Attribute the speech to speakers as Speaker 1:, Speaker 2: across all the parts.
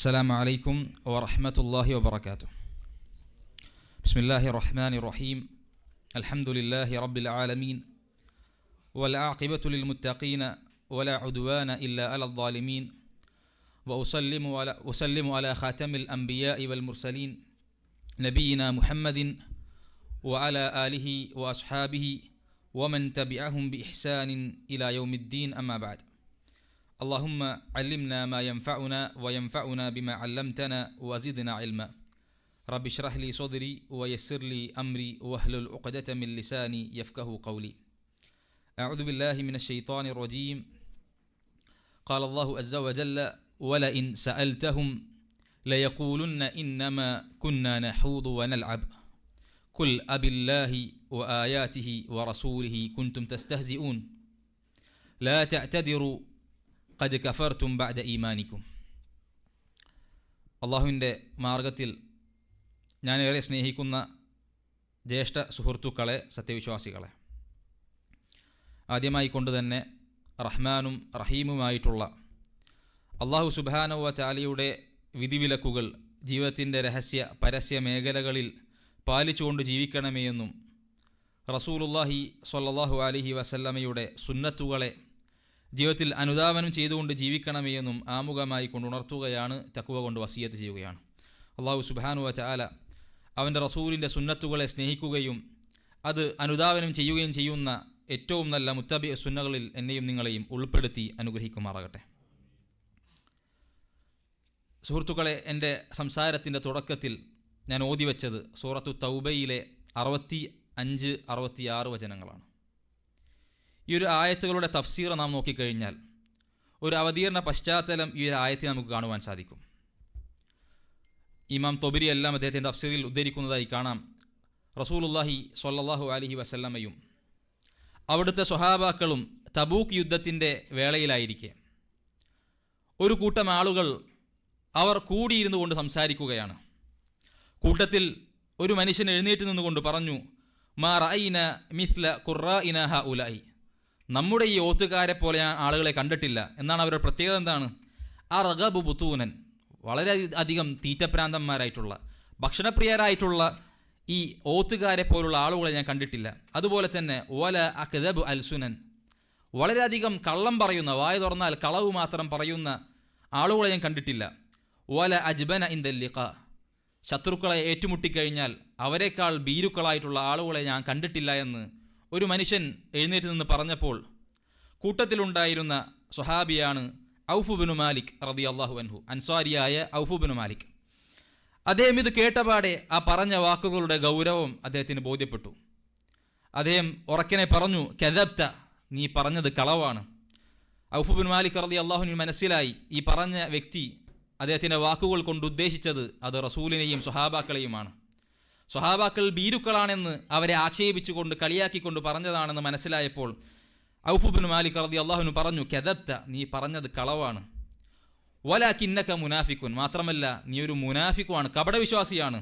Speaker 1: السلام عليكم ورحمة الله وبركاته. بسم الله الرحمن الرحيم. الحمد لله رب العالمين. والعاقبة للمتقين ولا عدوان إلا على الظالمين. وأسلم على, أسلم على خاتم الأنبياء والمرسلين نبينا محمد وعلى آله وأصحابه ومن تبعهم بإحسان إلى يوم الدين. أما بعد. اللهم علمنا ما ينفعنا وينفعنا بما علمتنا وزدنا علما. رب اشرح لي صدري ويسر لي أمري واحلل عقدة من لساني يفقه قولي. أعوذ بالله من الشيطان الرجيم. قال الله عز وجل ولئن سألتهم ليقولن إنما كنا نحوض ونلعب. قل أب الله وآياته ورسوله كنتم تستهزئون. لا تعتذروا കജ് Kupffer തുംബഅദ ഈമാനിക്കും അള്ളാഹുവിന്റെ മാർഗത്തിൽ ഞാൻ ഏറെ സ്നേഹിക്കുന്ന ജ്യേഷ്ഠ സുഹൃത്തുക്കളെ സത്യവിശ്വാസികളെ ആദ്യമായി കൊണ്ട് തന്നെ റഹ്മാനും റഹീമുമായിട്ടുള്ള അള്ളാഹു സുബാനുവ ചാലിയുടെ വിധിവിലക്കുകൾ ജീവിതത്തിന്റെ രഹസ്യ പരസ്യ മേഖലകളിൽ പാലിച്ചുകൊണ്ട് ജീവിക്കണമേ എന്നും റസൂലുല്ലാഹി സൊല്ലാഹു അലിഹി വസല്ലമയുടെ സുന്നത്തുകളെ ജീവിതത്തിൽ അനുധാവനം ചെയ്തുകൊണ്ട് ജീവിക്കണമേ എന്നും ആമുഖമായി കൊണ്ടുണർത്തുകയാണ് തക്കുവ കൊണ്ട് വസീയത്ത് ചെയ്യുകയാണ്. അള്ളാഹു സുബാനുവ ചാല അവന്റെ റസൂലിന്റെ സുന്നത്തുകളെ സ്നേഹിക്കുകയും അത് അനുധാവനം ചെയ്യുകയും ചെയ്യുന്ന ഏറ്റവും നല്ല മുത്തബി സുന്നകളിൽ എന്നെയും നിങ്ങളെയും ഉൾപ്പെടുത്തി അനുഗ്രഹിക്കുമാറാകട്ടെ. സുഹൃത്തുക്കളെ എന്റെ സംസാരത്തിന്റെ തുടക്കത്തിൽ ഞാൻ ഓതി വെച്ചത് സൂറത്തു തൗബയിലെ അറുപത്തി അഞ്ച് അറുപത്തിയാറ് വചനങ്ങളാണ്. ഈ ഒരു ആയത്തുകളുടെ തഫ്സീർ നാം നോക്കിക്കഴിഞ്ഞാൽ ഒരു അവതീർണ പശ്ചാത്തലം ഈ ഒരു ആയത്തിൽ നമുക്ക് കാണുവാൻ സാധിക്കും. ഇമാം തൊബിരി എല്ലാം അദ്ദേഹത്തിന്റെ തഫ്സീറിൽ ഉദ്ധരിക്കുന്നതായി കാണാം. റസൂലുല്ലാഹി സൊല്ലാഹു അലഹി വസല്ലമ്മയും അവിടുത്തെ സ്വഹാബാക്കളും തബൂക്ക് യുദ്ധത്തിന്റെ വേളയിലായിരിക്കെ. ഒരു കൂട്ടം ആളുകൾ അവർ കൂടിയിരുന്നു കൊണ്ട് സംസാരിക്കുകയാണ്. കൂട്ടത്തിൽ ഒരു മനുഷ്യൻ എഴുന്നേറ്റ് നിന്നുകൊണ്ട് പറഞ്ഞു മാ റൈന മിസ്ല ഖുറാ ഇനഹ ഉലായി നമ്മുടെ ഈ ഓത്തുകാരെ പോലെ ഞാൻ ആളുകളെ കണ്ടിട്ടില്ല. എന്നാണ് അവരുടെ പ്രത്യേകത എന്താണ്? ആ റഗബു ബുത്തൂനൻ വളരെ അധികം തീറ്റപ്രാന്തന്മാരായിട്ടുള്ള ഭക്ഷണപ്രിയരായിട്ടുള്ള ഈ ഓത്തുകാരെ പോലുള്ള ആളുകളെ ഞാൻ കണ്ടിട്ടില്ല. അതുപോലെ തന്നെ ഓല അഖദബ് അൽസുനൻ വളരെയധികം കള്ളം പറയുന്ന വായ തുറന്നാൽ കളവ് മാത്രം പറയുന്ന ആളുകളെ ഞാൻ കണ്ടിട്ടില്ല. ഓല അജ്ബന ഇൻ ദല്ലിഖ ശത്രുക്കളെ ഏറ്റുമുട്ടിക്കഴിഞ്ഞാൽ അവരെക്കാൾ ഭീരുക്കളായിട്ടുള്ള ആളുകളെ ഞാൻ കണ്ടിട്ടില്ല എന്ന് ഒരു മനുഷ്യൻ എഴുന്നേറ്റ് നിന്ന് പറഞ്ഞപ്പോൾ കൂട്ടത്തിലുണ്ടായിരുന്ന സ്വഹാബിയാണ് ഔഫുബിനു മാലിക് റതി അള്ളാഹു അൻഹു അൻസ്വാരിയായ ഔഫുബിനു മാലിക്. അദ്ദേഹം ഇത് കേട്ടപാടെ ആ പറഞ്ഞ വാക്കുകളുടെ ഗൗരവം അദ്ദേഹത്തിന് ബോധ്യപ്പെട്ടു. അദ്ദേഹം ഉറക്കനെ പറഞ്ഞു കെതപ്ത നീ പറഞ്ഞത് കളവാണ്. ഔഫുബിൻ മാലിക് റതി അള്ളാഹുവിന് മനസ്സിലായി ഈ പറഞ്ഞ വ്യക്തി അദ്ദേഹത്തിന്റെ വാക്കുകൾ കൊണ്ട് ഉദ്ദേശിച്ചത് അത് റസൂലിനെയും സ്വഹാബാക്കളെയുമാണ്. സ്വഹാബാക്കൾ ഭീരുക്കളാണെന്ന് അവരെ ആക്ഷേപിച്ചുകൊണ്ട് കളിയാക്കിക്കൊണ്ട് പറഞ്ഞതാണെന്ന് മനസ്സിലായപ്പോൾ ഔഫുബിൻ മാലിക് റതി അള്ളാഹുനു പറഞ്ഞു കെതത്ത നീ പറഞ്ഞത് കളവാണ്. വല കിന്നക്ക മുനാഫിക്കുൻ മാത്രമല്ല നീ ഒരു മുനാഫിക്കുമാണ് കപടവിശ്വാസിയാണ്.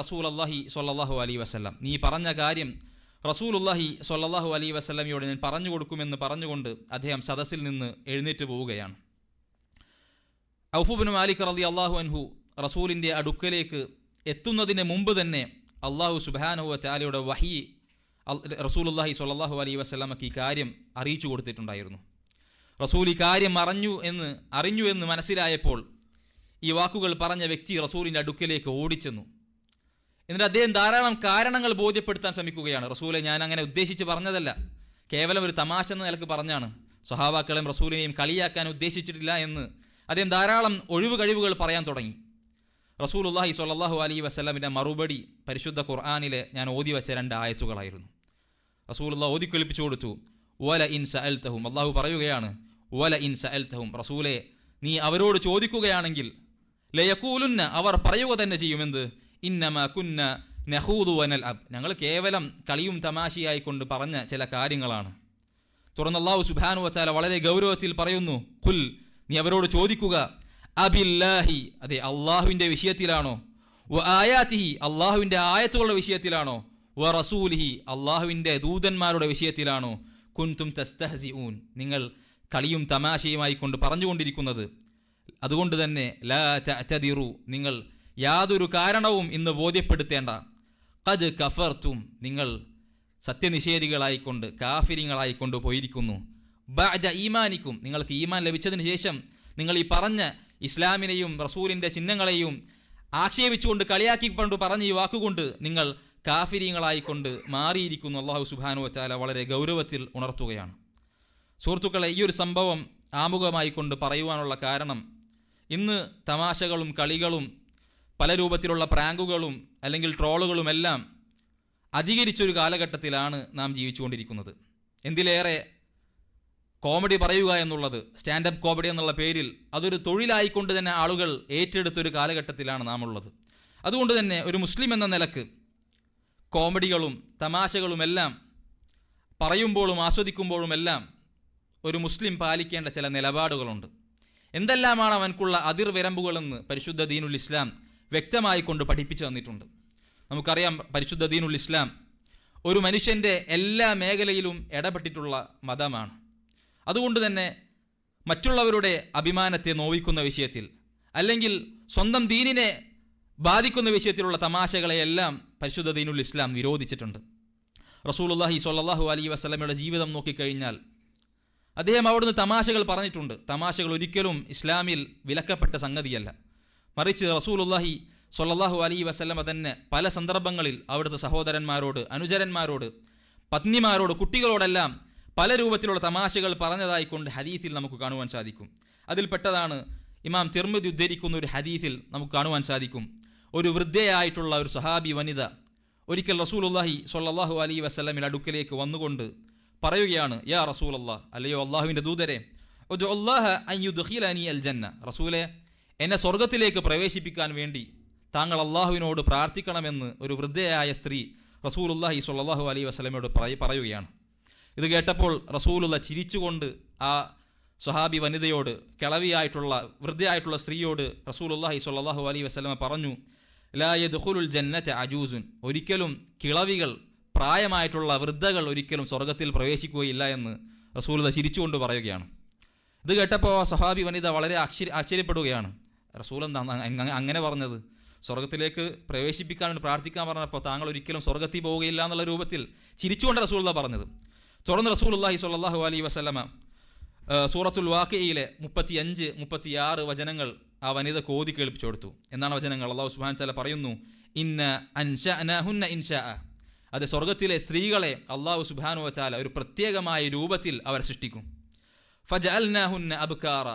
Speaker 1: റസൂൽ അള്ളാഹി സൊല്ലാഹു അലൈ വസ്ലം നീ പറഞ്ഞ കാര്യം അള്ളാഹി സൊല്ലാഹു അലൈ വസ്ലമിയോട് ഞാൻ പറഞ്ഞു കൊടുക്കുമെന്ന് പറഞ്ഞുകൊണ്ട് അദ്ദേഹം സദസ്സിൽ നിന്ന് എഴുന്നേറ്റ് പോവുകയാണ്. ഔഫുബിൻ മാലിക് റതി അള്ളാഹു അൻഹു റസൂലിന്റെ അടുക്കലേക്ക് എത്തുന്നതിന് മുമ്പ് തന്നെ അള്ളാഹു സുബാനുവ ചാലയുടെ വഹി റസൂലുല്ലാഹി സ്വല്ലല്ലാഹു അലൈ വസ്ലമക്ക് ഈ കാര്യം അറിയിച്ചു കൊടുത്തിട്ടുണ്ടായിരുന്നു. റസൂൽ ഈ കാര്യം അറിഞ്ഞു എന്ന് അറിഞ്ഞു എന്ന് മനസ്സിലായപ്പോൾ ഈ വാക്കുകൾ പറഞ്ഞ വ്യക്തി റസൂലിന്റെ അടുക്കലേക്ക് ഓടിച്ചെന്നു. എന്നിട്ട് അദ്ദേഹം ധാരാളം കാരണങ്ങൾ ബോധ്യപ്പെടുത്താൻ ശ്രമിക്കുകയാണ്. റസൂലെ ഞാൻ അങ്ങനെ ഉദ്ദേശിച്ച് പറഞ്ഞതല്ല. കേവലം ഒരു തമാശ എന്ന നിലയ്ക്ക് പറഞ്ഞാണ്. സ്വഹാവാക്കളെയും റസൂലിനെയും കളിയാക്കാൻ ഉദ്ദേശിച്ചിട്ടില്ല എന്ന് അദ്ദേഹം ധാരാളം ഒഴിവ് കഴിവുകൾ പറയാൻ തുടങ്ങി. റസൂൽ അള്ളാഹി സ്വല്ലല്ലാഹു അലൈഹി വസ്ലമിന്റെ മറുപടി പരിശുദ്ധ ഖുർആാനിലെ ഞാൻ ഓതി വെച്ച രണ്ട് ആയത്തുകളായിരുന്നു. റസൂലുള്ള അള്ളാഹ് ഓതി കേൾപ്പിച്ചു കൊടുത്തു. വല ഇൻ തഹും അള്ളാഹു പറയുകയാണ് വല ഇൻ തഹും റസൂലെ നീ അവരോട് ചോദിക്കുകയാണെങ്കിൽ ലയക്കൂലുന്ന അവർ പറയുക തന്നെ ചെയ്യുമെന്ത് ഇന്നമ കുന്ന നെഹൂദു വനൽ അബ്. ഞങ്ങൾ കേവലം കളിയും തമാശയായി കൊണ്ട് പറഞ്ഞ ചില കാര്യങ്ങളാണ്. തുടർന്ന് അള്ളാഹു സുബാനു വച്ചാൽ വളരെ ഗൗരവത്തിൽ പറയുന്നു കുൽ നീ അവരോട് ചോദിക്കുക അബില്ലാഹി അതെ അള്ളാഹുവിന്റെ വിഷയത്തിലാണോ? വ ആയാത്തിഹി അള്ളാഹുവിന്റെ ആയത്തുകളുടെ വിഷയത്തിലാണോ? വ റസൂലിഹി അള്ളാഹുവിന്റെ ദൂതന്മാരുടെ വിഷയത്തിലാണോ? കുൻതും തസ്തഹസി ഊൻ നിങ്ങൾ കളിയും തമാശയുമായി കൊണ്ട് പറഞ്ഞുകൊണ്ടിരിക്കുന്നത്. അതുകൊണ്ട് തന്നെ ലാ നിങ്ങൾ യാതൊരു കാരണവും ഇന്ന് ബോധ്യപ്പെടുത്തേണ്ട. കത് കഫർത്തും നിങ്ങൾ സത്യനിഷേധികളായിക്കൊണ്ട് കാഫിരിങ്ങളായിക്കൊണ്ട് പോയിരിക്കുന്നു. ബാജ ഈമാനിക്കും നിങ്ങൾക്ക് ഈമാൻ ലഭിച്ചതിന് ശേഷം നിങ്ങൾ ഈ പറഞ്ഞ ഇസ്ലാമിനെയും റസൂലിന്റെ ചിഹ്നങ്ങളെയും ആക്ഷേപിച്ചുകൊണ്ട് കളിയാക്കി കൊണ്ട് പറഞ്ഞ ഈ വാക്കുകൊണ്ട് നിങ്ങൾ കാഫിരിയങ്ങളായിക്കൊണ്ട് മാറിയിരിക്കുന്നു. അള്ളാഹു സുബാനു വച്ചാല വളരെ ഗൗരവത്തിൽ ഉണർത്തുകയാണ്. സുഹൃത്തുക്കളെ ഈ ഒരു സംഭവം ആമുഖമായി കൊണ്ട് പറയുവാനുള്ള കാരണം ഇന്ന് തമാശകളും കളികളും പല രൂപത്തിലുള്ള പ്രാങ്കുകളും അല്ലെങ്കിൽ ട്രോളുകളുമെല്ലാം അധികരിച്ചൊരു കാലഘട്ടത്തിലാണ് നാം ജീവിച്ചുകൊണ്ടിരിക്കുന്നത്. എന്തിലേറെ കോമഡി പറയുക എന്നുള്ളത് സ്റ്റാൻഡപ്പ് കോമഡി എന്നുള്ള പേരിൽ അതൊരു തൊഴിലായിക്കൊണ്ട് തന്നെ ആളുകൾ ഏറ്റെടുത്തൊരു കാലഘട്ടത്തിലാണ് നാം ഉള്ളത് അതുകൊണ്ട് തന്നെ ഒരു മുസ്ലിം എന്ന നിലയ്ക്ക് കോമഡികളും തമാശകളുമെല്ലാം പറയുമ്പോഴും ആസ്വദിക്കുമ്പോഴുമെല്ലാം ഒരു മുസ്ലിം പാലിക്കേണ്ട ചില നിലപാടുകളുണ്ട്. എന്തെല്ലാമാണ് അവൻക്കുള്ള അതിർവിരമ്പുകളെന്ന് പരിശുദ്ധ ദീനുൽ ഇസ്ലാം വ്യക്തമായി കൊണ്ട് പഠിപ്പിച്ചു തന്നിട്ടുണ്ട്. നമുക്കറിയാം പരിശുദ്ധ ദീനുൽ ഇസ്ലാം ഒരു മനുഷ്യന്റെ എല്ലാ മേഖലയിലും ഇടപെട്ടിട്ടുള്ള മതമാണ്. അതുകൊണ്ട് തന്നെ മറ്റുള്ളവരുടെ അഭിമാനത്തെ നോവിക്കുന്ന വിഷയത്തിൽ അല്ലെങ്കിൽ സ്വന്തം ദീനിനെ ബാധിക്കുന്ന വിഷയത്തിലുള്ള തമാശകളെയെല്ലാം പരിശുദ്ധ ദീനുൽ ഇസ്ലാം വിരോധിച്ചിട്ടുണ്ട്. റസൂലുള്ളാഹി സ്വല്ലല്ലാഹു അലൈഹി വസല്ലമയുടെ ജീവിതം നോക്കിക്കഴിഞ്ഞാൽ അദ്ദേഹം അവിടുന്ന് തമാശകൾ പറഞ്ഞിട്ടുണ്ട്. തമാശകൾ ഒരിക്കലും ഇസ്ലാമിൽ വിലക്കപ്പെട്ട സംഗതിയല്ല. മറിച്ച് റസൂലുള്ളാഹി സ്വല്ലല്ലാഹു അലൈഹി വസ്ലമ തന്നെ പല സന്ദർഭങ്ങളിൽ അവിടുത്തെ സഹോദരന്മാരോട് അനുചരന്മാരോട് പത്നിമാരോട് കുട്ടികളോടെല്ലാം പല രൂപത്തിലുള്ള തമാശകൾ പറഞ്ഞതായിക്കൊണ്ട് ഹദീസിൽ നമുക്ക് കാണുവാൻ സാധിക്കും. അതിൽപ്പെട്ടതാണ് ഇമാം തിർമിദ് ഉദ്ധരിക്കുന്ന ഒരു ഹദീസിൽ നമുക്ക് കാണുവാൻ സാധിക്കും. ഒരു വൃദ്ധയായിട്ടുള്ള ഒരു സഹാബി വനിത ഒരിക്കൽ റസൂലുള്ളാഹി സൊല്ലാഹു അലൈഹി വസ്ലമിൽ അടുക്കലേക്ക് വന്നുകൊണ്ട് പറയുകയാണ് യാ റസൂൽ അള്ളാഹ് അല്ലയോ അള്ളാഹുവിന്റെ ദൂതരെ ഉദ്ഉ അല്ലാഹ അൻ യുദ്ഖിലനി അൽ ജന്ന. റസൂലെ എന്നെ സ്വർഗത്തിലേക്ക് പ്രവേശിപ്പിക്കാൻ വേണ്ടി താങ്കൾ അള്ളാഹുവിനോട് പ്രാർത്ഥിക്കണമെന്ന് ഒരു വൃദ്ധയായ സ്ത്രീ റസൂലുള്ളാഹി സ്വല്ലല്ലാഹു അലൈഹി വസല്ലമയോട് പറയ- പറയുകയാണ്. ഇത് കേട്ടപ്പോൾ റസൂലുള്ള ചിരിച്ചുകൊണ്ട് ആ സ്വഹാബി വനിതയോട് കിളവിയായിട്ടുള്ള വൃദ്ധയായിട്ടുള്ള സ്ത്രീയോട് റസൂലുള്ളാഹി സ്വല്ലല്ലാഹു അലൈഹി വസ്ലമ പറഞ്ഞു ലാ യദ്ഖുലുൽ ജന്നത അജൂസുൻ. ഒരിക്കലും കിളവികൾ പ്രായമായിട്ടുള്ള വൃദ്ധകൾ ഒരിക്കലും സ്വർഗത്തിൽ പ്രവേശിക്കുകയില്ല എന്ന് റസൂലുള്ള ചിരിച്ചുകൊണ്ട് പറയുകയാണ്. ഇത് കേട്ടപ്പോൾ ആ സ്വഹാബി വനിത വളരെ ആശ്ചര്യ ആശ്ചര്യപ്പെടുകയാണ്. റസൂൽ എന്താ അങ്ങ- അങ്ങനെ പറഞ്ഞത്? സ്വർഗത്തിലേക്ക് പ്രവേശിപ്പിക്കാൻ പ്രാർത്ഥിക്കാൻ പറഞ്ഞപ്പോൾ താങ്കൾ ഒരിക്കലും സ്വർഗത്തിൽ പോവുകയില്ല എന്നുള്ള രൂപത്തിൽ ചിരിച്ചുകൊണ്ട് റസൂലുള്ള പറഞ്ഞത്. തുടർന്ന് റസൂലുള്ളാഹി സ്വല്ലല്ലാഹു അലൈഹി വസല്ലമ ആ, സൂറത്തുൽ വാക്കിയിലെ മുപ്പത്തി അഞ്ച് മുപ്പത്തി ആറ് വചനങ്ങൾ ആ വനിത കോതി കേൾപ്പിച്ചു കൊടുത്തു. എന്നാണ് വചനങ്ങൾ. അള്ളാഹു സുബാൻ തആല പറയുന്നു ഇന്ന അൻഷഅനാഹുന്ന ഇൻഷാ. അത് സ്വർഗത്തിലെ സ്ത്രീകളെ അള്ളാഹു സുബാനു വച്ചാല ഒരു പ്രത്യേകമായ രൂപത്തിൽ അവരെ സൃഷ്ടിക്കും. ഫജ അൽനാഹുന്ന അബ്കാറ.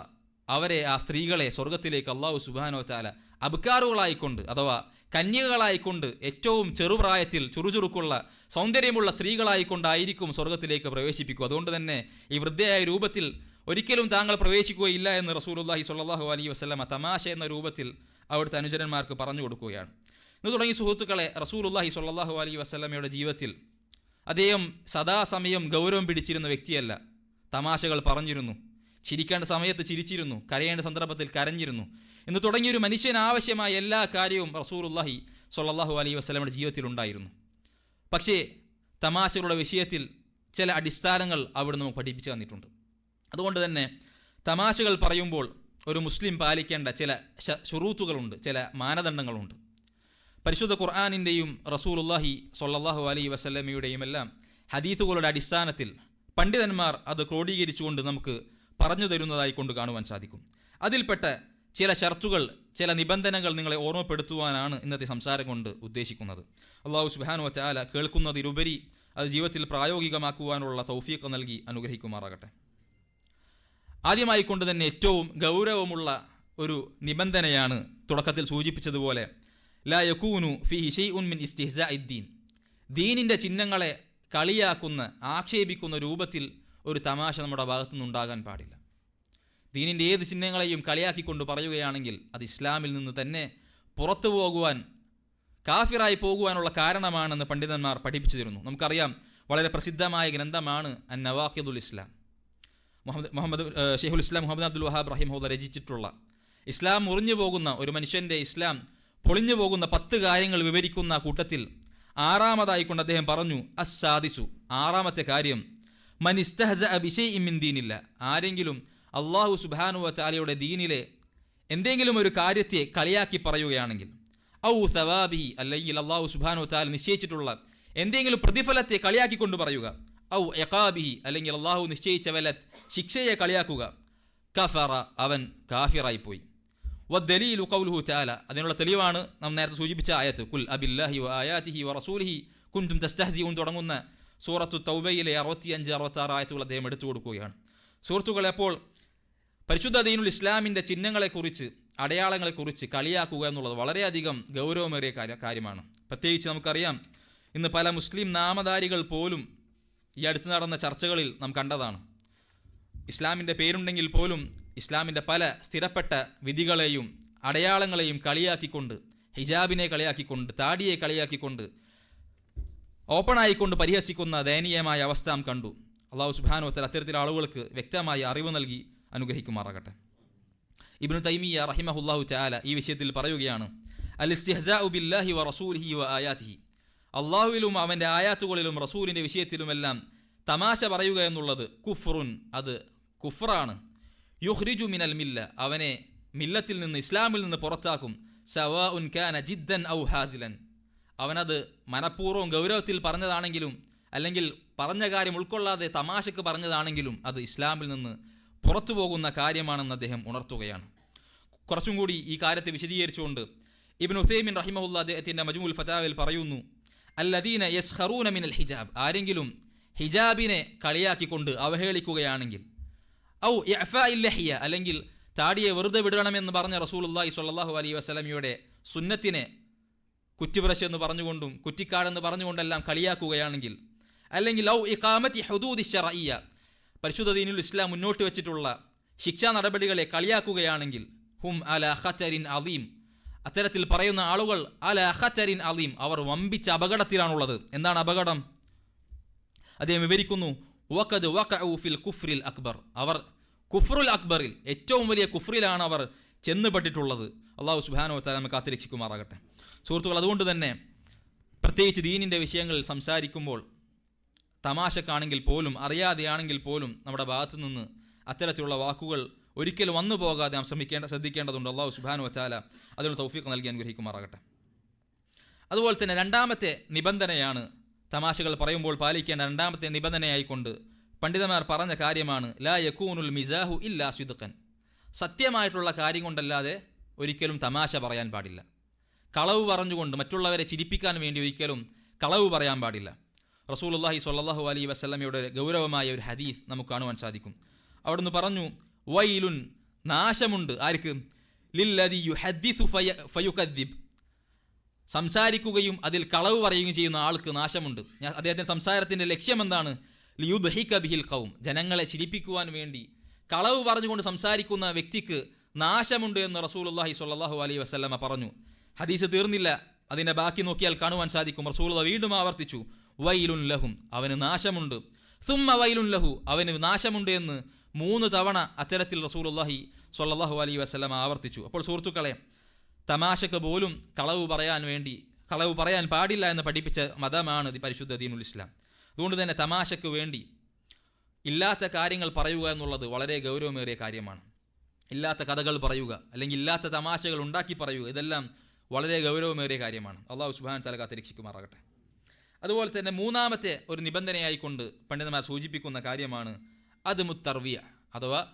Speaker 1: അവരെ ആ സ്ത്രീകളെ സ്വർഗത്തിലേക്ക് അള്ളാഹു സുബാനു ചാല അബ്കാറുകളായിക്കൊണ്ട് അഥവാ കന്യകകളായിക്കൊണ്ട് ഏറ്റവും ചെറുപ്രായത്തിൽ ചുറുചുറുക്കുള്ള സൗന്ദര്യമുള്ള സ്ത്രീകളായിക്കൊണ്ടായിരിക്കും സ്വർഗത്തിലേക്ക് പ്രവേശിപ്പിക്കുക. അതുകൊണ്ട് തന്നെ ഈ വൃദ്ധയായ രൂപത്തിൽ ഒരിക്കലും താങ്കൾ പ്രവേശിക്കുകയില്ല എന്ന് റസൂലുള്ളാഹി സ്വല്ലല്ലാഹു അലൈഹി വസ്ലമ തമാശ എന്ന രൂപത്തിൽ അവിടുത്തെ അനുചരന്മാർക്ക് പറഞ്ഞു കൊടുക്കുകയാണ്. ഇന്ന് തുടങ്ങി സുഹൃത്തുക്കളെ റസൂലുള്ളാഹി സ്വല്ലല്ലാഹു അലൈഹി വസ്ലമയുടെ ജീവിതത്തിൽ അദ്ദേഹം സദാസമയം ഗൗരവം പിടിച്ചിരുന്ന വ്യക്തിയല്ല. തമാശകൾ പറഞ്ഞിരുന്നു. ചിരിക്കേണ്ട സമയത്ത് ചിരിച്ചിരുന്നു കരയേണ്ട സന്ദർഭത്തിൽ കരഞ്ഞിരുന്നു. എന്ന് തുടങ്ങിയൊരു മനുഷ്യന് ആവശ്യമായ എല്ലാ കാര്യവും റസൂലുള്ളാഹി സൊല്ലാഹു അലൈ വസല്ലമയുടെ ജീവിതത്തിലുണ്ടായിരുന്നു പക്ഷേ തമാശകളുടെ വിഷയത്തിൽ ചില അടിസ്ഥാനങ്ങൾ അവിടെ നമുക്ക് പഠിപ്പിച്ചു തന്നിട്ടുണ്ട്. അതുകൊണ്ട് തന്നെ തമാശകൾ പറയുമ്പോൾ ഒരു മുസ്ലിം പാലിക്കേണ്ട ചില ഷുറൂത്തുകളുണ്ട് ചില മാനദണ്ഡങ്ങളുണ്ട്. പരിശുദ്ധ ഖുർആാനിന്റെയും റസൂലുള്ളാഹി സൊല്ലാഹു അലൈ വസല്ലമയുടെയും എല്ലാം ഹദീത്തുകളുടെ അടിസ്ഥാനത്തിൽ പണ്ഡിതന്മാർ അത് ക്രോഡീകരിച്ചുകൊണ്ട് നമുക്ക് പറഞ്ഞു തരുന്നതായി കൊണ്ട് കാണുവാൻ സാധിക്കും. അതിൽപ്പെട്ട ചില ഷർത്തുകൾ ചില നിബന്ധനകൾ നിങ്ങളെ ഓർമ്മപ്പെടുത്തുവാനാണ് ഇന്നത്തെ സംസാരം കൊണ്ട് ഉദ്ദേശിക്കുന്നത്. അള്ളാഹു സുബാനു വച്ചാല കേൾക്കുന്നതിലുപരി അത് ജീവിതത്തിൽ പ്രായോഗികമാക്കുവാനുള്ള തൗഫീഖ് നൽകി അനുഗ്രഹിക്കുമാറാകട്ടെ. ആദ്യമായി കൊണ്ട് തന്നെ ഏറ്റവും ഗൗരവമുള്ള ഒരു നിബന്ധനയാണ് തുടക്കത്തിൽ സൂചിപ്പിച്ചതുപോലെ ലാ യക്കൂനു ഫി ഷെയ്ഉൻ മിൻ ഇസ്തിഹ്സാ ഇദ്ദീൻ ദീനിന്റെ ചിഹ്നങ്ങളെ കളിയാക്കുന്ന ആക്ഷേപിക്കുന്ന രൂപത്തിൽ ഒരു തമാശ നമ്മുടെ ഭാഗത്തു നിന്നുണ്ടാകാൻ പാടില്ല. ദീനിന്റെ ഏത് ചിഹ്നങ്ങളെയും കളിയാക്കിക്കൊണ്ട് പറയുകയാണെങ്കിൽ അത് ഇസ്ലാമിൽ നിന്ന് തന്നെ പുറത്തു പോകുവാൻ കാഫിറായി പോകുവാനുള്ള കാരണമാണെന്ന് പണ്ഡിതന്മാർ പഠിപ്പിച്ചു തരുന്നു. നമുക്കറിയാം വളരെ പ്രസിദ്ധമായ ഗ്രന്ഥമാണ് അൻ നവാഖിദുൽ ഇസ്ലാം. മുഹമ്മദ് മുഹമ്മദ് ഷെയ്ഖുൽ ഇസ്ലാം മുഹമ്മദ് അബ്ദുൽ വഹാബ് റഹിമഹുദ രചിച്ചിട്ടുള്ള ഇസ്ലാം മുറിഞ്ഞു പോകുന്ന ഒരു മനുഷ്യന്റെ ഇസ്ലാം പൊളിഞ്ഞു പോകുന്ന പത്ത് കാര്യങ്ങൾ വിവരിക്കുന്ന കൂട്ടത്തിൽ ആറാമതായിക്കൊണ്ട് അദ്ദേഹം പറഞ്ഞു അസാദിസു ആറാമത്തെ കാര്യം മൻ ഇസ്തഹസ അഭിഷയ് ഇമിൻ ദീനില്ല. ആരെങ്കിലും അള്ളാഹു സുബാനുവ ചാലയുടെ ദീനിലെ എന്തെങ്കിലും ഒരു കാര്യത്തെ കളിയാക്കി പറയുകയാണെങ്കിൽ ഔ സവാബി അല്ലെങ്കിൽ അള്ളാഹു സുബാനു താൽ നിശ്ചയിച്ചിട്ടുള്ള എന്തെങ്കിലും പ്രതിഫലത്തെ കളിയാക്കി കൊണ്ട് പറയുക ഔ എക്കാബിഹി അല്ലെങ്കിൽ അള്ളാഹു നിശ്ചയിച്ച വല ശിക്ഷയെ കളിയാക്കുക കഫറ അവൻ കാഫിറായിപ്പോയി. വദ്ദലീലു കൗലുഹു ചാല അതിനുള്ള തെളിവാണ് നാം നേരത്തെ സൂചിപ്പിച്ച ആയത്ത് കുൽ അബില്ലാഹി വ ആയാതിഹി വ റസൂലിഹി കുൻതും തസ്തഹ്സിഊൻ തുടങ്ങുന്ന സൂറത്തു തൗബയിലെ അറുപത്തിയഞ്ച് അറുപത്താറ് ആയത്തുകൾ അദ്ദേഹം എടുത്തു കൊടുക്കുകയാണ്. സുഹൃത്തുക്കളെ അപ്പോൾ പരിശുദ്ധ ദീനുൽ ഇസ്ലാമിന്റെ ചിഹ്നങ്ങളെക്കുറിച്ച് അടയാളങ്ങളെക്കുറിച്ച് കളിയാക്കുക എന്നുള്ളത് വളരെയധികം ഗൗരവമേറിയ കാര്യ കാര്യമാണ്. പ്രത്യേകിച്ച് നമുക്കറിയാം ഇന്ന് പല മുസ്ലിം നാമധാരികൾ പോലും ഈ അടുത്ത് നടന്ന ചർച്ചകളിൽ നാം കണ്ടതാണ്. ഇസ്ലാമിന്റെ പേരുണ്ടെങ്കിൽ പോലും ഇസ്ലാമിന്റെ പല സ്ഥിരപ്പെട്ട വിധികളെയും അടയാളങ്ങളെയും കളിയാക്കിക്കൊണ്ട് ഹിജാബിനെ കളിയാക്കിക്കൊണ്ട് താടിയെ കളിയാക്കിക്കൊണ്ട് ഓപ്പണായിക്കൊണ്ട് പരിഹസിക്കുന്ന ദയനീയമായ അവസ്ഥ നാം കണ്ടു. അള്ളാഹു സുബാനോത്തൽ അത്തരത്തിൽ ആളുകൾക്ക് വ്യക്തമായി അറിവ് നൽകി അനുഗ്രഹിക്കുമാറാകട്ടെ. ഇബ്നു തൈമിയ റഹിമഹുല്ലാഹു ചാല ഈ വിഷയത്തിൽ പറയുകയാണ് അൽ ഇസ്തിഹ്സാഉ ബില്ലാഹി വ റസൂലിഹി വ അള്ളാഹുവിലും അവന്റെ ആയാത്തുകളിലും റസൂലിന്റെ വിഷയത്തിലുമെല്ലാം തമാശ പറയുക എന്നുള്ളത് കുഫ്റുൻ അത് കുഫ്റാണ്. യുഹ്രിജു മിനൽ മില്ല അവനെ മില്ലത്തിൽ നിന്ന് ഇസ്ലാമിൽ നിന്ന് പുറത്താക്കും. സവാ ഉൻ കാന ജിദ്ദൻ ഔ ഹാസിലൻ. അവനത് മനഃപൂർവം ഗൗരവത്തിൽ പറഞ്ഞതാണെങ്കിലും അല്ലെങ്കിൽ പറഞ്ഞ കാര്യം ഉൾക്കൊള്ളാതെ തമാശക്ക് പറഞ്ഞതാണെങ്കിലും അത് ഇസ്ലാമിൽ നിന്ന് പുറത്തു പോകുന്ന കാര്യമാണെന്ന് അദ്ദേഹം ഉണർത്തുകയാണ്. കുറച്ചും കൂടി ഈ കാര്യത്തെ വിശദീകരിച്ചുകൊണ്ട് ഇബിൻ ഉസൈമിൻ റഹിമഹുല്ല അദ്ദേഹത്തിന്റെ മജ്മുൽ ഫതാവിൽ പറയുന്നു അല്ലദീന യസ്ഹറൂന മിനൽ ഹിജാബ്. ആരെങ്കിലും ഹിജാബിനെ കളിയാക്കിക്കൊണ്ട് അവഹേളിക്കുകയാണെങ്കിൽ ഔ എഫ ഇല്ലഹിയ അല്ലെങ്കിൽ താടിയെ വെറുതെ വിടണമെന്ന് പറഞ്ഞ റസൂലുള്ളാഹി സ്വല്ലല്ലാഹു അലൈ വസ്ലമിയുടെ സുന്നത്തിനെ കുറ്റിബ്രഷ് എന്ന് പറഞ്ഞുകൊണ്ടും കുറ്റിക്കാടെന്ന് പറഞ്ഞുകൊണ്ടെല്ലാം കളിയാക്കുകയാണെങ്കിൽ അല്ലെങ്കിൽ ലൗ ഇഖാമത്തി ഹുദൂദി ഷറയ്യ പരിശുദ്ധ ദീനുൽ ഇസ്ലാം മുന്നോട്ട് വെച്ചിട്ടുള്ള ശിക്ഷാ നടപടികളെ കളിയാക്കുകയാണെങ്കിൽ ഹും അല ഖത്തരിൻ അലീം അത്തരത്തിൽ പറയുന്ന ആളുകൾ അല ഖത്തരിൻ അലീം അവർ വമ്പിച്ച അപകടത്തിലാണുള്ളത്. എന്താണ് അപകടം? അദ്ദേഹം വിവരിക്കുന്നു വഖദ് വഖഉ ഫിൽ കുഫ്രിൽ അക്ബർ. അവർ കുഫ്രുൽ അക്ബറിൽ ഏറ്റവും വലിയ കുഫ്രിലാണ് അവർ ചെന്നുപെട്ടിട്ടുള്ളത്. അള്ളാഹു സുബാനോ താല നമുക്ക് കാത്തിരക്ഷിക്കുമാറാകട്ടെ സുഹൃത്തുക്കൾ അതുകൊണ്ട് തന്നെ പ്രത്യേകിച്ച് ദീനിന്റെ വിഷയങ്ങളിൽ സംസാരിക്കുമ്പോൾ തമാശക്കാണെങ്കിൽ പോലും അറിയാതെയാണെങ്കിൽ പോലും നമ്മുടെ ഭാഗത്തു നിന്ന് അത്തരത്തിലുള്ള വാക്കുകൾ ഒരിക്കലും വന്നു പോകാതെ നാം ശ്രമിക്കേണ്ട ശ്രദ്ധിക്കേണ്ടതുണ്ട്. അള്ളാഹു സുബാനു വച്ചാല അതിനുള്ള തൗഫീഖ് നൽകി അനുഗ്രഹിക്കുമാറാകട്ടെ. അതുപോലെ തന്നെ രണ്ടാമത്തെ നിബന്ധനയാണ് തമാശകൾ പറയുമ്പോൾ പാലിക്കേണ്ട രണ്ടാമത്തെ നിബന്ധനയായിക്കൊണ്ട് പണ്ഡിതന്മാർ പറഞ്ഞ കാര്യമാണ് ലാ യക്കൂനുൽ മിസാഹു ഇല്ലാ സ്വിദുക്കൻ സത്യമായിട്ടുള്ള കാര്യം കൊണ്ടല്ലാതെ ഒരിക്കലും തമാശ പറയാൻ പാടില്ല. കളവ് പറഞ്ഞുകൊണ്ട് മറ്റുള്ളവരെ ചിരിപ്പിക്കാൻ വേണ്ടി ഒരിക്കലും കളവ് പറയാൻ പാടില്ല. റസൂലുള്ളാഹി സ്വല്ലല്ലാഹു അലൈ വസ്ലമയുടെ ഗൗരവമായ ഒരു ഹദീസ് നമുക്ക് കാണുവാൻ സാധിക്കും. അവിടുന്ന് പറഞ്ഞു വൈലുൻ നാശമുണ്ട്. ആർക്ക്? ഫയുകദ്ദിബ്. സംസാരിക്കുകയും അതിൽ കളവ് പറയുകയും ചെയ്യുന്ന ആൾക്ക് നാശമുണ്ട്. അദ്ദേഹത്തിന്റെ സംസാരത്തിന്റെ ലക്ഷ്യം എന്താണ് ലിയുദ്ഹിക ബിഹിൽ കൗം ജനങ്ങളെ ചിരിപ്പിക്കുവാൻ വേണ്ടി കളവ് പറഞ്ഞുകൊണ്ട് സംസാരിക്കുന്ന വ്യക്തിക്ക് നാശമുണ്ട് എന്ന് റസൂലുള്ളാഹി സ്വല്ലല്ലാഹു അലൈഹി വസ്ലമ പറഞ്ഞു. ഹദീസ് തീർന്നില്ല. അതിനെ ബാക്കി നോക്കിയാൽ കാണുവാൻ സാധിക്കും. റസൂലുള്ള വീണ്ടും ആവർത്തിച്ചു. വൈലുൻ ലഹും അവന് നാശമുണ്ട്. സുമ്മ വൈലുൻ ലഹു അവന് നാശമുണ്ട് എന്ന് മൂന്ന് തവണ അത്തരത്തിൽ റസൂലുള്ളാഹി സ്വല്ലല്ലാഹു അലൈഹി വസ്ലമ ആവർത്തിച്ചു. അപ്പോൾ സുഹൃത്തുക്കളെ തമാശക്ക് പോലും കളവ് പറയാൻ വേണ്ടി കളവ് പറയാൻ പാടില്ല എന്ന് പഠിപ്പിച്ച മതമാണ് പരിശുദ്ധ ദീനുൽ ഇസ്ലാം. അതുകൊണ്ട് തന്നെ തമാശക്ക് വേണ്ടി ഇല്ലാത്ത കാര്യങ്ങൾ പറയുക എന്നുള്ളത് വളരെ ഗൗരവമേറിയ കാര്യമാണ്. ഇല്ലാത്ത കഥകൾ പറയുക അല്ലെങ്കിൽ ഇല്ലാത്ത തമാശകൾ ഉണ്ടാക്കി പറയുക ഇതെല്ലാം വളരെ ഗൗരവമേറിയ കാര്യമാണ്. അള്ളാഹു സുബാൻ തല കാത്തിരക്ഷിക്കുമാറാകട്ടെ. അതുപോലെ തന്നെ മൂന്നാമത്തെ ഒരു നിബന്ധനയായിക്കൊണ്ട് പണ്ഡിതന്മാർ സൂചിപ്പിക്കുന്ന കാര്യമാണ് അത് മുത്തർവിയ അഥവാ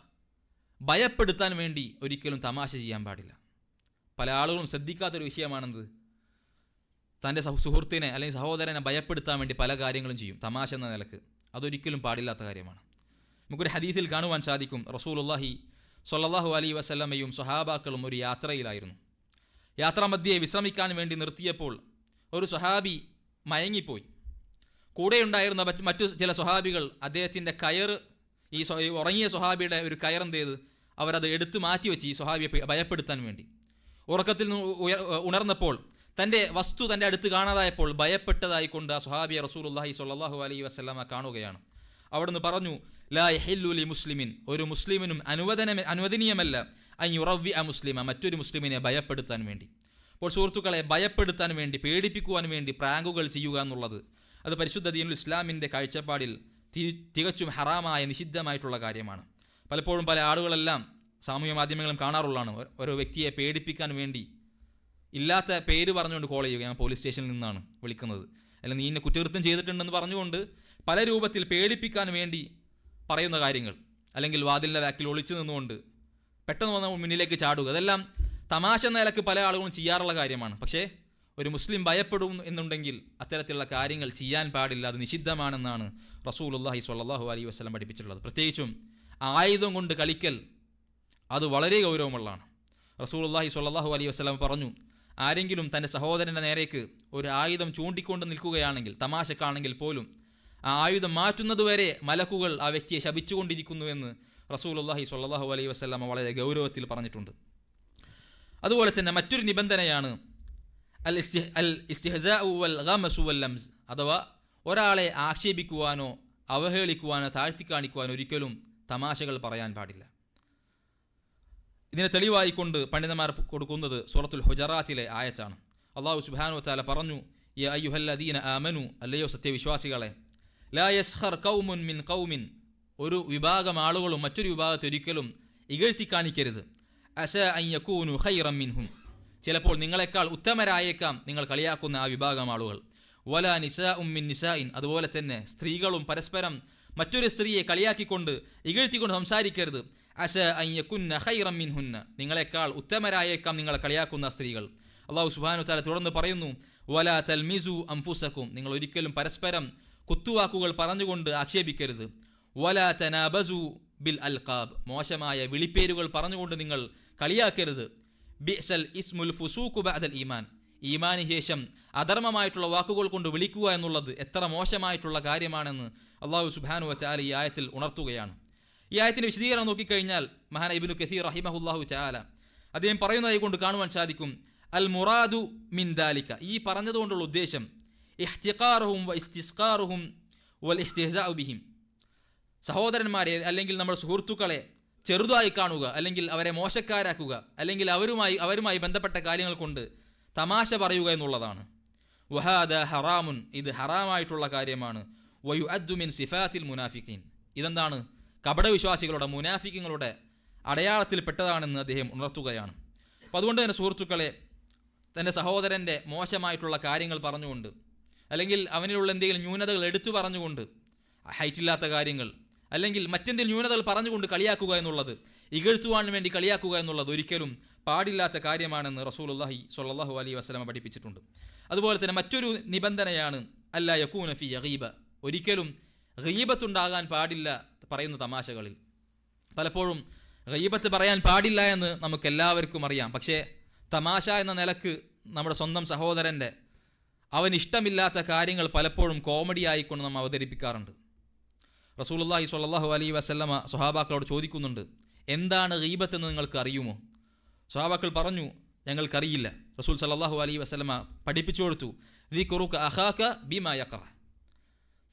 Speaker 1: ഭയപ്പെടുത്താൻ വേണ്ടി ഒരിക്കലും തമാശ ചെയ്യാൻ പാടില്ല. പല ആളുകളും ശ്രദ്ധിക്കാത്തൊരു വിഷയമാണെന്ന് തന്റെ സഹ- സുഹൃത്തിനെ അല്ലെങ്കിൽ സഹോദരനെ ഭയപ്പെടുത്താൻ വേണ്ടി പല കാര്യങ്ങളും ചെയ്യും തമാശ എന്ന നിലയ്ക്ക്. അതൊരിക്കലും പാടില്ലാത്ത കാര്യമാണ്. നമുക്കൊരു ഹദീസിൽ കാണുവാൻ സാധിക്കും. റസൂലുള്ളാഹി സൊല്ലാഹു അലൈ വസല്ലമ്മയും സ്വഹാബാക്കളും ഒരു യാത്രയിലായിരുന്നു. യാത്രാമധ്യയെ വിശ്രമിക്കാൻ വേണ്ടി നിർത്തിയപ്പോൾ ഒരു സ്വഹാബി മയങ്ങിപ്പോയി. കൂടെയുണ്ടായിരുന്ന മറ്റ് ചില സ്വഹാബികൾ അദ്ദേഹത്തിന്റെ കയർ ഈ ഉറങ്ങിയ സ്വഹാബിയുടെ ഒരു കയർ എന്ത് ചെയ്ത് അവരത് എടുത്തു മാറ്റി വെച്ച് ഈ സ്വഹാബിയെ ഭയപ്പെടുത്താൻ വേണ്ടി. ഉറക്കത്തിൽ നിന്ന് ഉണർന്നപ്പോൾ തന്റെ വസ്തു തന്റെ അടുത്ത് കാണാതായപ്പോൾ ഭയപ്പെട്ടതായി ഭയപ്പെട്ടതായിക്കൊണ്ട് ആ സ്വഹാബിയെ റസൂലുള്ളാഹി സ്വല്ലല്ലാഹു അലൈ വസല്ലമ കാണുകയാണ്. അവിടുന്ന് പറഞ്ഞു ലാ മുസ്ലിമിൻ. ഒരു മുസ്ലിമിനും അനുവദന അനുവദനീയമല്ല അൻ യുറവ്വി അ മുസ്ലിമ മറ്റൊരു മുസ്ലിമിനെ ഭയപ്പെടുത്താൻ വേണ്ടി. അപ്പോൾ സുഹൃത്തുക്കളെ ഭയപ്പെടുത്താൻ വേണ്ടി പേടിപ്പിക്കുവാൻ വേണ്ടി പ്രാങ്കുകൾ ചെയ്യുക എന്നുള്ളത് അത് പരിശുദ്ധ ദീനുൽ ഇസ്ലാമിന്റെ കാഴ്ചപ്പാടിൽ തികച്ചും ഹറാമായ നിഷിദ്ധമായിട്ടുള്ള കാര്യമാണ്. പലപ്പോഴും പല ആളുകളെല്ലാം സാമൂഹ്യ മാധ്യമങ്ങളും കാണാറുള്ളതാണ്. ഒരു വ്യക്തിയെ പേടിപ്പിക്കാൻ വേണ്ടി ഇല്ലാത്ത പേര് പറഞ്ഞുകൊണ്ട് കോൾ ചെയ്യുക. ഞാൻ പോലീസ് സ്റ്റേഷനിൽ നിന്നാണ് വിളിക്കുന്നത്. അല്ല നീ എന്നെ കുറ്റകൃത്യം ചെയ്തിട്ടുണ്ടെന്ന് പറഞ്ഞുകൊണ്ട് പല രൂപത്തിൽ പേടിപ്പിക്കാൻ വേണ്ടി പറയുന്ന കാര്യങ്ങൾ. അല്ലെങ്കിൽ വാതിലിന്റെ വാക്കിൽ ഒളിച്ചു നിന്നുകൊണ്ട് പെട്ടെന്ന് വന്ന മുന്നിലേക്ക് ചാടുക. അതെല്ലാം തമാശ എന്ന നിലയ്ക്ക് പല ആളുകളും ചെയ്യാറുള്ള കാര്യമാണ്. പക്ഷേ ഒരു മുസ്ലിം ഭയപ്പെടും എന്നുണ്ടെങ്കിൽ അത്തരത്തിലുള്ള കാര്യങ്ങൾ ചെയ്യാൻ പാടില്ല. അത് നിഷിദ്ധമാണെന്നാണ് റസൂലുള്ളാഹി സ്വല്ലല്ലാഹു അലൈഹി വസ്ലം പഠിപ്പിച്ചിട്ടുള്ളത്. പ്രത്യേകിച്ചും ആയുധം കൊണ്ട് കളിക്കൽ അത് വളരെ ഗൗരവമുള്ളതാണ്. റസൂലുള്ളാഹി സ്വല്ലല്ലാഹു അലൈഹി വസല്ലം പറഞ്ഞു ആരെങ്കിലും തന്റെ സഹോദരന്റെ നേരേക്ക് ഒരു ആയുധം ചൂണ്ടിക്കൊണ്ട് നിൽക്കുകയാണെങ്കിൽ തമാശക്കാണെങ്കിൽ പോലും ആ ആയുധം മാറ്റുന്നതുവരെ മലക്കുകൾ ആ വ്യക്തിയെ ശപിച്ചുകൊണ്ടിരിക്കുന്നുവെന്ന് റസൂലുള്ളാഹി സ്വല്ലല്ലാഹു അലൈഹി വസ്ലാമ വളരെ ഗൗരവത്തിൽ പറഞ്ഞിട്ടുണ്ട്. അതുപോലെ തന്നെ മറ്റൊരു നിബന്ധനയാണ് അൽ ഇസ്തി അൽ ലംസ് അഥവാ ഒരാളെ ആക്ഷേപിക്കുവാനോ അവഹേളിക്കുവാനോ താഴ്ത്തി കാണിക്കുവാനോ ഒരിക്കലും തമാശകൾ പറയാൻ പാടില്ല. ഇതിനെ തെളിവായിക്കൊണ്ട് പണ്ഡിതന്മാർ കൊടുക്കുന്നത് സൂറത്തുൽ ഹുജറാത്തിലെ ആയത്താണ്. അള്ളാഹു സുബാനു താല പറഞ്ഞു യ അയ്യുഹല്ലദീന ആമനു അല്ലയോ സത്യവിശ്വാസികളെ ലാ യസ്ഹർ കൗമുൻ മിൻ കൗമിൻ ഒരു വിഭാഗം ആളുകളും മറ്റൊരു വിഭാഗത്തെ ഒരിക്കലും ഇകഴ്ത്തി കാണിക്കരുത്. അസ അയ്യക്കൂനു ഹൈറം മിൻഹും ചിലപ്പോൾ നിങ്ങളെക്കാൾ ഉത്തമരായേക്കാം നിങ്ങൾ കളിയാക്കുന്ന ആ വിഭാഗം ആളുകൾ. വല നിസ ഉമ്മിൻ നിസായിൻ അതുപോലെ തന്നെ സ്ത്രീകളും പരസ്പരം മറ്റൊരു സ്ത്രീയെ കളിയാക്കിക്കൊണ്ട് ഇകഴ്ത്തിക്കൊണ്ട് സംസാരിക്കരുത്. ഖൈറം മിൻഹുന്ന. നിങ്ങളെക്കാൾ ഉത്തമരായേക്കാം നിങ്ങളെ കളിയാക്കുന്ന സ്ത്രീകൾ. അള്ളാഹു സുബാനു താല തുടർന്ന് പറയുന്നു വല തൽമിസു അംഫുസക്കും നിങ്ങൾ ഒരിക്കലും പരസ്പരം കുത്തുവാക്കുകൾ പറഞ്ഞുകൊണ്ട് ആക്ഷേപിക്കരുത്. വലാ തനാബസു ബിൽ അൽഖാബ്. മോശമായ വിളിപ്പേരുകൾ പറഞ്ഞുകൊണ്ട് നിങ്ങൾ കളിയാക്കരുത്. ബിസൽ ഇസ്മുൽ ഫുസൂഖു ബഅദൽ ഈമാൻ. ഈമാന് ശേഷം അധർമ്മമായിട്ടുള്ള വാക്കുകൾ കൊണ്ട് വിളിക്കുക എന്നുള്ളത് എത്ര മോശമായിട്ടുള്ള കാര്യമാണെന്ന് അള്ളാഹു സുബാനു വച്ചാൽ ഈ ആയത്തിൽ ഉണർത്തുകയാണ്. ഈ ആയത്തിന്റെ വിശദീകരണം നോക്കിക്കഴിഞ്ഞാൽ മഹാന ഇബിനു കസീർ റഹിമഹുല്ലാഹു ചാല അദ്ദേഹം പറയുന്നതായി കൊണ്ട് കാണുവാൻ സാധിക്കും അൽ മുറാദു മിൻ ദാലിക്ക ഈ പറഞ്ഞതുകൊണ്ടുള്ള ഉദ്ദേശം ഇഹ്തിഖാറുഹും ഇസ്തിസ്കാറുഹും വൽ ഇഹ്തിഹ്സാഉ ബിഹിം. സഹോദരന്മാരെ അല്ലെങ്കിൽ നമ്മുടെ സുഹൃത്തുക്കളെ ചെറുതായി കാണുക അല്ലെങ്കിൽ അവരെ മോശക്കാരാക്കുക അല്ലെങ്കിൽ അവരുമായി അവരുമായി ബന്ധപ്പെട്ട കാര്യങ്ങൾ കൊണ്ട് തമാശ പറയുക എന്നുള്ളതാണ്. വഹാദ ഹറാമുൻ ഇത് ഹറാമായിട്ടുള്ള കാര്യമാണ്. വയു അദ്ദുമിൻ സിഫാത്തിൽ മുനാഫിഖീൻ. ഇതെന്താണ്? കപടവിശ്വാസികളുടെ മുനാഫിക്കങ്ങളുടെ അടയാളത്തിൽപ്പെട്ടതാണെന്ന് അദ്ദേഹം ഉണർത്തുകയാണ്. അപ്പോൾ അതുകൊണ്ട് തന്നെ സുഹൃത്തുക്കളെ തന്റെ സഹോദരന്റെ മോശമായിട്ടുള്ള കാര്യങ്ങൾ പറഞ്ഞുകൊണ്ട് അല്ലെങ്കിൽ അവനിലുള്ള എന്തെങ്കിലും ന്യൂനതകൾ എടുത്തു പറഞ്ഞുകൊണ്ട് ഹൈറ്റില്ലാത്ത കാര്യങ്ങൾ അല്ലെങ്കിൽ മറ്റെന്തെങ്കിലും ന്യൂനതകൾ പറഞ്ഞുകൊണ്ട് കളിയാക്കുക എന്നുള്ളത് ഇകഴ്ത്തുവാൻ വേണ്ടി കളിയാക്കുക എന്നുള്ളത് ഒരിക്കലും പാടില്ലാത്ത കാര്യമാണെന്ന് റസൂലുള്ളാഹി സ്വല്ലല്ലാഹു അലൈഹി വസ്ലമ പഠിപ്പിച്ചിട്ടുണ്ട്. അതുപോലെ തന്നെ മറ്റൊരു നിബന്ധനയാണ് അല്ല യക്കൂനഫി യഹീബ ഒരിക്കലും ഗീബത്തുണ്ടാകാൻ പാടില്ല പറയുന്ന തമാശകളിൽ. പലപ്പോഴും റയ്യബത്ത് പറയാൻ പാടില്ല എന്ന് നമുക്കെല്ലാവർക്കും അറിയാം. പക്ഷേ തമാശ എന്ന നിലയ്ക്ക് നമ്മുടെ സ്വന്തം സഹോദരന്റെ അവൻ ഇഷ്ടമില്ലാത്ത കാര്യങ്ങൾ പലപ്പോഴും കോമഡി ആയിക്കൊണ്ട് നാം അവതരിപ്പിക്കാറുണ്ട്. റസൂലുള്ളാഹി സ്വല്ലല്ലാഹു അലൈഹി വസല്ലമ സ്വഹാബാക്കളോട് ചോദിക്കുന്നുണ്ട് എന്താണ് ഗീബത്ത് എന്ന് നിങ്ങൾക്ക് അറിയുമോ? സ്വഹാബാക്കൾ പറഞ്ഞു ഞങ്ങൾക്കറിയില്ല. റസൂൽ സല്ലാഹു അലൈഹി വസല്ലമ പഠിപ്പിച്ചു കൊടുത്തു ദിക്റുക അഹാക്ക ബിമാ യഖറ.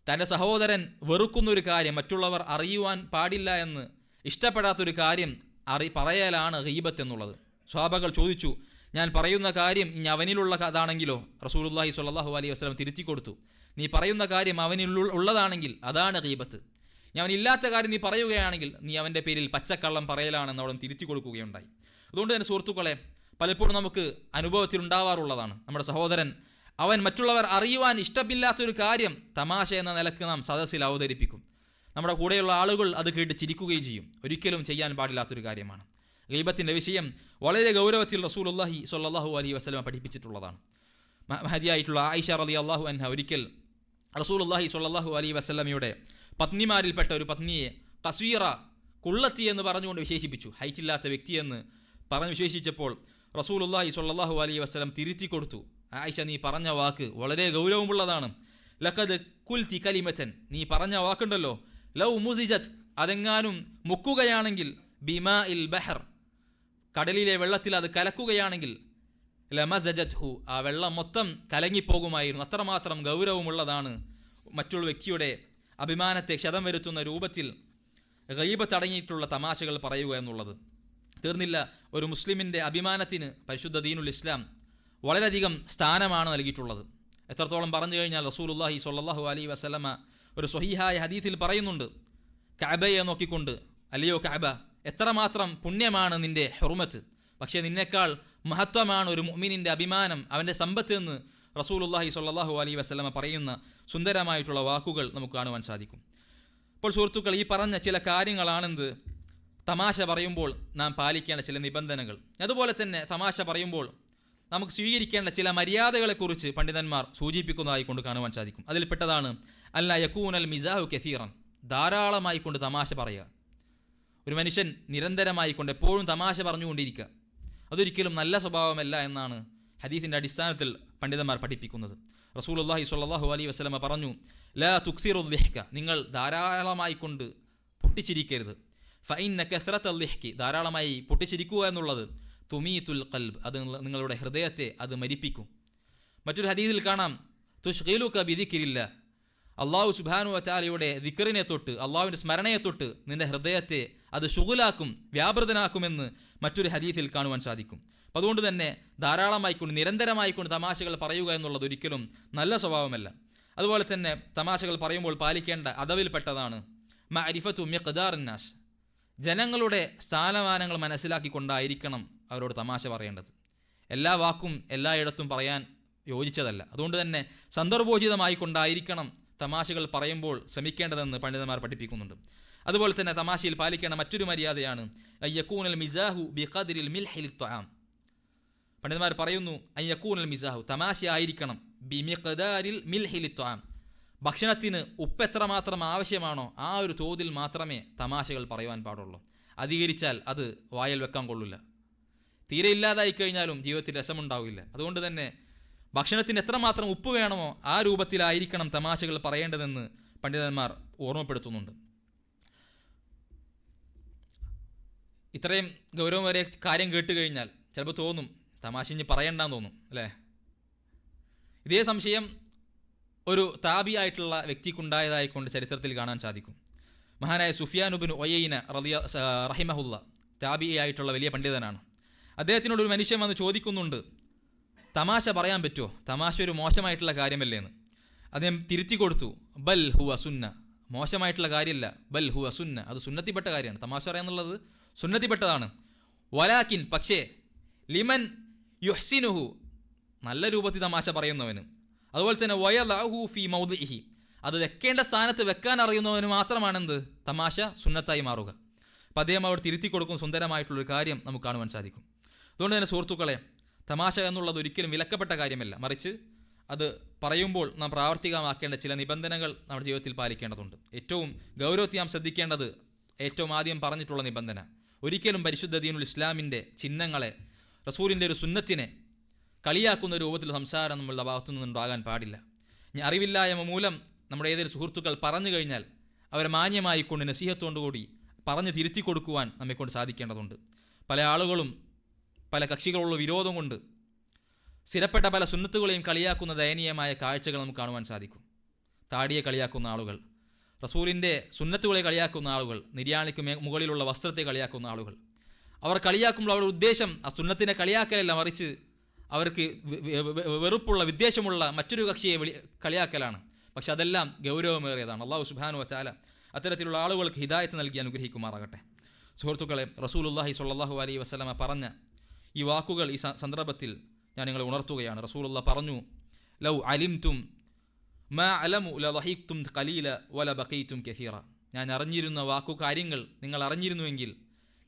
Speaker 1: തന്റെ സഹോദരൻ വെറുക്കുന്ന ഒരു കാര്യം മറ്റുള്ളവർ അറിയുവാൻ പാടില്ല എന്ന് ഇഷ്ടപ്പെടാത്തൊരു കാര്യം അറി പറയലാണ് ഹീബത്ത് എന്നുള്ളത്. സ്വാബകൾ ചോദിച്ചു ഞാൻ പറയുന്ന കാര്യം ഇനി അവനിലുള്ള അതാണെങ്കിലോ റസൂലുള്ളാഹി സ്വല്ലല്ലാഹു അലൈഹി വസ്ലം തിരുത്തി കൊടുത്തു നീ പറയുന്ന കാര്യം അവനിൽ ഉള്ളതാണെങ്കിൽ അതാണ് ഹീബത്ത് ഞാൻ അവനില്ലാത്ത കാര്യം നീ പറയുകയാണെങ്കിൽ നീ അവന്റെ പേരിൽ പച്ചക്കള്ളം പറയലാണെന്ന് അവിടെ തിരുത്തി കൊടുക്കുകയുണ്ടായി. അതുകൊണ്ട് തന്നെ സുഹൃത്തുക്കളെ പലപ്പോഴും നമുക്ക് അനുഭവത്തിൽ ഉണ്ടാവാറുള്ളതാണ് നമ്മുടെ സഹോദരൻ അവൻ മറ്റുള്ളവർ അറിയുവാൻ ഇഷ്ടമില്ലാത്തൊരു കാര്യം തമാശ എന്ന നിലയ്ക്ക് നാം സദസ്സിൽ അവതരിപ്പിക്കും. നമ്മുടെ കൂടെയുള്ള ആളുകൾ അത് കേട്ട് ചിരിക്കുകയും ചെയ്യും. ഒരിക്കലും ചെയ്യാൻ പാടില്ലാത്തൊരു കാര്യമാണ്. ഗൈബത്തിന്റെ വിഷയം വളരെ ഗൗരവത്തിൽ റസൂലുള്ളാഹി സ്വല്ലല്ലാഹു അലൈഹി വസ്ലമ പഠിപ്പിച്ചിട്ടുള്ളതാണ്. മഹതിയായിട്ടുള്ള ആയിഷ അലി അള്ളാഹു അൻഹ ഒരിക്കൽ റസൂലുള്ളാഹി സ്വല്ലല്ലാഹു അലൈഹി വസല്ലമയുടെ പത്നിമാരിൽപ്പെട്ട ഒരു പത്നിയെ കസീറ കുള്ളത്തി എന്ന് പറഞ്ഞുകൊണ്ട് വിശേഷിപ്പിച്ചു. ഹൈറ്റില്ലാത്ത വ്യക്തിയെന്ന് പറഞ്ഞ് വിശേഷിച്ചപ്പോൾ റസൂലുള്ളാഹി സ്വല്ലല്ലാഹു അലൈഹി വസ്ലം തിരുത്തി കൊടുത്തു. ആയിഷ നീ പറഞ്ഞ വാക്ക് വളരെ ഗൗരവമുള്ളതാണ്. ലഖദ് കുൽത്തി കലിമച്ചൻ നീ പറഞ്ഞ വാക്കുണ്ടല്ലോ. ലൗ മുസിജത്ത് അതെങ്ങാനും മുക്കുകയാണെങ്കിൽ ബിമാ ഇൽ ബഹർ കടലിലെ വെള്ളത്തിൽ അത് കലക്കുകയാണെങ്കിൽ ലമസജത് ഹു ആ വെള്ളം മൊത്തം കലങ്ങിപ്പോകുമായിരുന്നു. അത്രമാത്രം ഗൗരവമുള്ളതാണ് മറ്റുള്ള വ്യക്തിയുടെ അഭിമാനത്തെ ക്ഷതം വരുത്തുന്ന രൂപത്തിൽ ഗൈബത്തടങ്ങിയിട്ടുള്ള തമാശകൾ പറയുക എന്നുള്ളത്. തീർന്നില്ല ഒരു മുസ്ലിമിന്റെ അഭിമാനത്തിന് പരിശുദ്ധ ദീനുൽ ഇസ്ലാം വളരെയധികം സ്ഥാനമാണ് നൽകിയിട്ടുള്ളത്. എത്രത്തോളം പറഞ്ഞു കഴിഞ്ഞാൽ റസൂലുല്ലാഹി സ്വല്ലല്ലാഹു അലൈഹി വസ്ലമ ഒരു സ്വഹീഹായ ഹദീത്തിൽ പറയുന്നുണ്ട് കഅബയെ നോക്കിക്കൊണ്ട് അല്ലയോ കഅബ എത്രമാത്രം പുണ്യമാണ് നിന്റെ ഹെറുമത്ത് പക്ഷേ നിന്നേക്കാൾ മഹത്വമാണ് ഒരു മുഅ്മിനിന്റെ അഭിമാനം അവന്റെ സമ്പത്ത് എന്ന് റസൂലുള്ളാഹി സ്വല്ലല്ലാഹു അലൈഹി വസ്ലമ പറയുന്ന സുന്ദരമായിട്ടുള്ള വാക്കുകൾ നമുക്ക് കാണുവാൻ സാധിക്കും. ഇപ്പോൾ സുഹൃത്തുക്കൾ ഈ പറഞ്ഞ ചില കാര്യങ്ങളാണെന്ത്? തമാശ പറയുമ്പോൾ നാം പാലിക്കേണ്ട ചില നിബന്ധനകൾ. അതുപോലെ തന്നെ തമാശ പറയുമ്പോൾ നമുക്ക് സ്വീകരിക്കേണ്ട ചില മര്യാദകളെക്കുറിച്ച് പണ്ഡിതന്മാർ സൂചിപ്പിക്കുന്നതായി കൊണ്ട് കാണുവാൻ സാധിക്കും. അതിൽപ്പെട്ടതാണ് അല്ല യക്കൂൻ അൽ മിസാഹു കെഫീറൻ ധാരാളമായി കൊണ്ട് തമാശ പറയുക. ഒരു മനുഷ്യൻ നിരന്തരമായി കൊണ്ട് എപ്പോഴും തമാശ പറഞ്ഞുകൊണ്ടിരിക്കുക. അതൊരിക്കലും നല്ല സ്വഭാവമല്ല എന്നാണ് ഹദീസിന്റെ അടിസ്ഥാനത്തിൽ പണ്ഡിതന്മാർ പഠിപ്പിക്കുന്നത്. റസൂൽ അള്ളാഹി സ്വല്ലല്ലാഹു അലൈഹി വസ്ലമ പറഞ്ഞു ലാ ഉദ്ദേഹിക്ക നിങ്ങൾ ധാരാളമായി കൊണ്ട് പൊട്ടിച്ചിരിക്കരുത്. ഫൈൻ നക്കെത്ര ലിഹ്ക്കി ധാരാളമായി പൊട്ടിച്ചിരിക്കുക എന്നുള്ളത് തുമീത്തുൽ കൽബ് അത് നിങ്ങളുടെ ഹൃദയത്തെ അത് മരിപ്പിക്കും. മറ്റൊരു ഹദീസിൽ കാണാം തുഷ്ഖീലുക കബിദിക്കില്ല അള്ളാഹു സുബാനു വച്ചാലയുടെ ദിക്കറിനെ തൊട്ട് അള്ളാഹുവിന്റെ സ്മരണയെ തൊട്ട് നിന്റെ ഹൃദയത്തെ അത് ശുഗുലാക്കും വ്യാപൃതനാക്കുമെന്ന് മറ്റൊരു ഹദീസിൽ കാണുവാൻ സാധിക്കും. അപ്പം അതുകൊണ്ട് തന്നെ ധാരാളമായിക്കൊണ്ട് നിരന്തരമായിക്കൊണ്ട് തമാശകൾ പറയുക എന്നുള്ളത് ഒരിക്കലും നല്ല സ്വഭാവമല്ല. അതുപോലെ തന്നെ തമാശകൾ പറയുമ്പോൾ പാലിക്കേണ്ട അതവിൽപ്പെട്ടതാണ് മ അരിഫത്തു മിഖ്ദാറിന്നാസ് ജനങ്ങളുടെ സ്ഥാനമാനങ്ങൾ മനസ്സിലാക്കിക്കൊണ്ടായിരിക്കണം അവരോട് തമാശ പറയേണ്ടത്. എല്ലാ വാക്കും എല്ലായിടത്തും പറയാൻ യോജിച്ചതല്ല. അതുകൊണ്ട് തന്നെ സന്ദർഭോചിതമായി കൊണ്ടായിരിക്കണം തമാശകൾ പറയുമ്പോൾ ശ്രമിക്കേണ്ടതെന്ന് പണ്ഡിതന്മാർ പഠിപ്പിക്കുന്നുണ്ട്. അതുപോലെ തന്നെ തമാശയിൽ പാലിക്കേണ്ട മറ്റൊരു മര്യാദയാണ് അയ്യക്കൂനൽ മിസാഹു ബിഖദിരിൽ മിൽഹിൽ ത്വാം. പണ്ഡിതന്മാർ പറയുന്നു അയ്യക്കൂനൽ മിസാഹു തമാശ ആയിരിക്കണം ബി മിഖദാരിൽ മിൽഹിൽ ത്വാം. ഭക്ഷണത്തിന് ഉപ്പ് എത്രമാത്രം ആവശ്യമാണോ ആ ഒരു തോതിൽ മാത്രമേ തമാശകൾ പറയുവാൻ പാടുള്ളൂ. അധികരിച്ചാൽ അത് വായൽ വെക്കാൻ കൊള്ളില്ല. തീരെ ഇല്ലാതായി കഴിഞ്ഞാലും ജീവിതത്തിൽ രസമുണ്ടാവില്ല. അതുകൊണ്ട് തന്നെ ഭക്ഷണത്തിന് എത്രമാത്രം ഉപ്പ് വേണമോ ആ രൂപത്തിലായിരിക്കണം തമാശകൾ പറയേണ്ടതെന്ന് പണ്ഡിതന്മാർ ഓർമ്മപ്പെടുത്തുന്നുണ്ട്. ഇത്രയും ഗൗരവം വരെ കാര്യം കേട്ട് കഴിഞ്ഞാൽ ചിലപ്പോൾ തോന്നും തമാശ ഇനി പറയണ്ടെന്ന് തോന്നും അല്ലേ? ഇതേ സംശയം ഒരു താപിയായിട്ടുള്ള വ്യക്തിക്കുണ്ടായതായിക്കൊണ്ട് ചരിത്രത്തിൽ കാണാൻ സാധിക്കും. മഹാനായ സുഫിയാനുബിൻ ഒയ്യയിന റലിയ റഹിമഹുല്ല താബിയായിട്ടുള്ള വലിയ പണ്ഡിതനാണ്. അദ്ദേഹത്തിനോട് ഒരു മനുഷ്യൻ വന്ന് ചോദിക്കുന്നുണ്ട് തമാശ പറയാൻ പറ്റുമോ തമാശ ഒരു മോശമായിട്ടുള്ള കാര്യമല്ലേ എന്ന്? അദ്ദേഹം തിരുത്തി കൊടുത്തു ബൽ ഹു അസുന്ന മോശമായിട്ടുള്ള കാര്യമല്ല ബൽ ഹു അസുന്ന അത് സുന്നത്തിപ്പെട്ട കാര്യമാണ്. തമാശ പറയാന്നുള്ളത് സുന്നത്തിപ്പെട്ടതാണ് വലാക്കിൻ പക്ഷേ ലിമൻ യുഹ്സിനുഹു. നല്ല രൂപത്തിൽ തമാശ പറയുന്നവന്. അതുപോലെ തന്നെ വയലഹു ഫി മൗദിഹി അത് വെക്കേണ്ട സ്ഥാനത്ത് വെക്കാൻ അറിയുന്നവന് മാത്രമാണെന്ത്? തമാശ സുന്നത്തായി മാറുക. അപ്പം അദ്ദേഹം അവിടെ തിരുത്തി കൊടുക്കുന്ന സുന്ദരമായിട്ടുള്ളൊരു കാര്യം നമുക്ക് കാണുവാൻ സാധിക്കും. അതുകൊണ്ട് തന്നെ സുഹൃത്തുക്കളെ തമാശ എന്നുള്ളത് ഒരിക്കലും വിലക്കപ്പെട്ട കാര്യമല്ല. മറിച്ച് അത് പറയുമ്പോൾ നാം പ്രാവർത്തികമാക്കേണ്ട ചില നിബന്ധനകൾ നമ്മുടെ ജീവിതത്തിൽ പാലിക്കേണ്ടതുണ്ട്. ഏറ്റവും ഗൗരവത്തിൽ നാം ശ്രദ്ധിക്കേണ്ടത് ഏറ്റവും ആദ്യം പറഞ്ഞിട്ടുള്ള നിബന്ധന. ഒരിക്കലും പരിശുദ്ധ ദീനുൽ ഇസ്ലാമിന്റെ ചിഹ്നങ്ങളെ റസൂലിന്റെ ഒരു സുന്നത്തിനെ കളിയാക്കുന്ന രൂപത്തിൽ സംസാരം നമ്മളുടെ ഭാഗത്തു നിന്നുണ്ടാകാൻ പാടില്ല. ഇനി അറിവില്ലായ്മ മൂലം നമ്മുടെ ഏതൊരു സുഹൃത്തുക്കൾ പറഞ്ഞു കഴിഞ്ഞാൽ അവരെ മാന്യമായിക്കൊണ്ട് നസീഹത്തോടുകൂടി പറഞ്ഞ് തിരുത്തി കൊടുക്കുവാൻ നമ്മെക്കൊണ്ട് സാധിക്കേണ്ടതുണ്ട്. പല ആളുകളും പല കക്ഷികളുള്ള വിരോധം കൊണ്ട് സ്ഥിരപ്പെട്ട പല സുന്നത്തുകളെയും കളിയാക്കുന്ന ദയനീയമായ കാഴ്ചകൾ നമുക്ക് കാണുവാൻ സാധിക്കും. താടിയെ കളിയാക്കുന്ന ആളുകൾ റസൂലിന്റെ സുന്നത്തുകളെ കളിയാക്കുന്ന ആളുകൾ നിര്യാണിക്ക് മുകളിലുള്ള വസ്ത്രത്തെ കളിയാക്കുന്ന ആളുകൾ. അവർ കളിയാക്കുമ്പോൾ അവരുടെ ഉദ്ദേശം ആ സുന്നത്തിനെ കളിയാക്കലല്ല മറിച്ച് അവർക്ക് വെറുപ്പുള്ള വിദ്വേഷമുള്ള മറ്റൊരു കക്ഷിയെ വിളി കളിയാക്കലാണ്. പക്ഷെ അതെല്ലാം ഗൗരവമേറിയതാണ്. അള്ളാഹു സുബാനു വച്ചാല അത്തരത്തിലുള്ള ആളുകൾക്ക് ഹിദായത്ത് നൽകി അനുഗ്രഹിക്കുമാറാകട്ടെ. സുഹൃത്തുക്കളെ റസൂലുല്ലാഹി സ്വല്ലല്ലാഹു അലൈ വസ്ലമ പറഞ്ഞ ഈ വാക്കുകൾ ഈ സന്ദർഭത്തിൽ ഞാൻ നിങ്ങളെ ഉണർത്തുകയാണ്. റസൂലുള്ള പറഞ്ഞു ലൗ അലിംതും മാ അലമു ലഹിക്തും കലീല വല ബക്കീത്തും കെഹീറ ഞാൻ അറിഞ്ഞിരുന്ന വാക്കു കാര്യങ്ങൾ നിങ്ങൾ അറിഞ്ഞിരുന്നുവെങ്കിൽ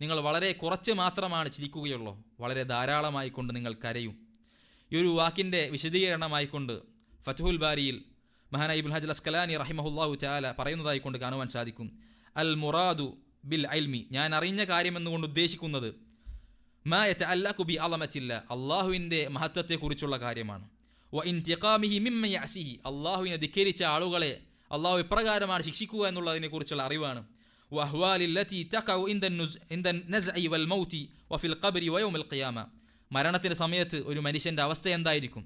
Speaker 1: നിങ്ങൾ വളരെ കുറച്ച് മാത്രമാണ് ചിരിക്കുകയുള്ളൂ. വളരെ ധാരാളമായി കൊണ്ട് നിങ്ങൾ കരയും. ഈ ഒരു വാക്കിന്റെ വിശദീകരണമായിക്കൊണ്ട് ഫതുഹുൽ ബാരിയിൽ മഹാന ഇബുൽ ഹജൽ അസ്കലാനി റഹിമഹുല്ലാഹു ചാല പറയുന്നതായിക്കൊണ്ട് കാണുവാൻ സാധിക്കും. അൽ മുറാദു ബിൽ അൽമി. ഞാൻ അറിഞ്ഞ കാര്യമെന്നുകൊണ്ട് ഉദ്ദേശിക്കുന്നത് മാ യതഅല്ലഖു ബി അളമത്തില്ല അള്ളാഹുവിന്റെ മഹത്വത്തെക്കുറിച്ചുള്ള കാര്യമാണ്. വ ഇന്തിഖാമിഹി മിമ്മയ യഅസിഹി അള്ളാഹുവിനെ ധിക്കരിച്ച ആളുകളെ അള്ളാഹു ഇപ്രകാരമാണ് ശിക്ഷിക്കുക എന്നുള്ളതിനെക്കുറിച്ചുള്ള അറിവാണ്. വഹ്വാലില്ലത്തി വൽ മൗതി വഫിൽ ഖിയാമ. മരണത്തിന്റെ സമയത്ത് ഒരു മനുഷ്യന്റെ അവസ്ഥ എന്തായിരിക്കും?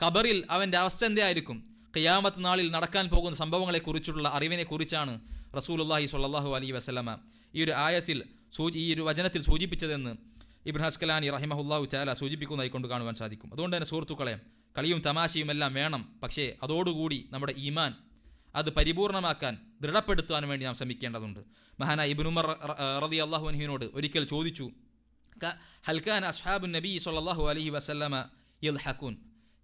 Speaker 1: ഖബറിൽ അവന്റെ അവസ്ഥ എന്തായിരിക്കും? ഖിയാമത്ത് നാളിൽ നടക്കാൻ പോകുന്ന സംഭവങ്ങളെക്കുറിച്ചുള്ള അറിവിനെക്കുറിച്ചാണ് റസൂലുള്ളാഹി സ്വല്ലല്ലാഹു അലൈഹി വസല്ലമ ഈ ഒരു ആയത്തിൽ സൂചി ഈ ഒരു വചനത്തിൽ സൂചിപ്പിച്ചതെന്ന് ഇബ്ൻ ഹസ്കലാനി റഹിമഹുല്ലാഹു ചാല സൂചിപ്പിക്കുന്നതായി കൊണ്ട് കാണുവാൻ സാധിക്കും. അതുകൊണ്ട് തന്നെ സുഹൃത്തുക്കളെ കളിയും തമാശയും എല്ലാം വേണം. പക്ഷേ അതോടുകൂടി നമ്മുടെ ഈമാൻ അത് പരിപൂർണമാക്കാൻ ദൃഢപ്പെടുത്താൻ വേണ്ടി നാം ശ്രമിക്കേണ്ടതുണ്ട്. മഹാന ഇബിനുമർ റതി അള്ളാഹു അനഹുവിനോട് ഒരിക്കൽ ചോദിച്ചു ഹൽക്കാൻ അസ്ഹാബു നബി അലഹി വസ്ലമ ഇൽ ഹക്കൂൻ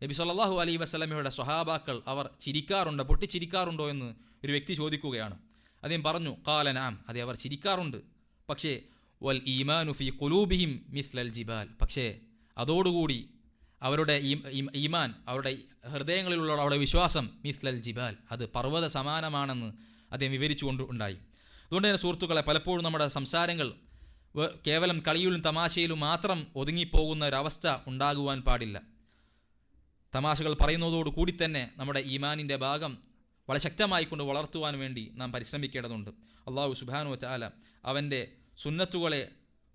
Speaker 1: നബി സല്ലല്ലാഹു അലൈഹി വസ്ലമയുടെ സ്വഹാബാക്കൾ അവർ ചിരിക്കാറുണ്ടോ പൊട്ടിച്ചിരിക്കാറുണ്ടോ എന്ന് ഒരു വ്യക്തി ചോദിക്കുകയാണ്. അദ്ദേഹം പറഞ്ഞു കാലനാം അതെ അവർ ചിരിക്കാറുണ്ട്. പക്ഷേ വൽ ഈമാനു ഫി കുലൂബിഹിം മിസ്ലൽ ജിബാൽ. പക്ഷേ അതോടുകൂടി അവരുടെ ഈമാൻ അവരുടെ ഹൃദയങ്ങളിലുള്ള അവരുടെ വിശ്വാസം മിസ്ലൽ ജിബാൽ. അത് പർവത സമാനമാണെന്ന് അദ്ദേഹം വിവരിച്ചുകൊണ്ട് ഉണ്ടായി. അതുകൊണ്ട് തന്നെ സുഹൃത്തുക്കളെ പലപ്പോഴും നമ്മുടെ സംസാരങ്ങൾ കേവലം കളിയിലും തമാശയിലും മാത്രം ഒതുങ്ങിപ്പോകുന്ന ഒരവസ്ഥ ഉണ്ടാകുവാൻ പാടില്ല. തമാശകൾ പറയുന്നതോടു കൂടി തന്നെ നമ്മുടെ ഈമാനിന്റെ ഭാഗം വളരെ ശക്തമായിക്കൊണ്ട് വളർത്തുവാൻ വേണ്ടി നാം പരിശ്രമിക്കേണ്ടതുണ്ട്. അള്ളാഹു സുബാനു വച്ചാല അവന്റെ സുന്നത്തുകളെ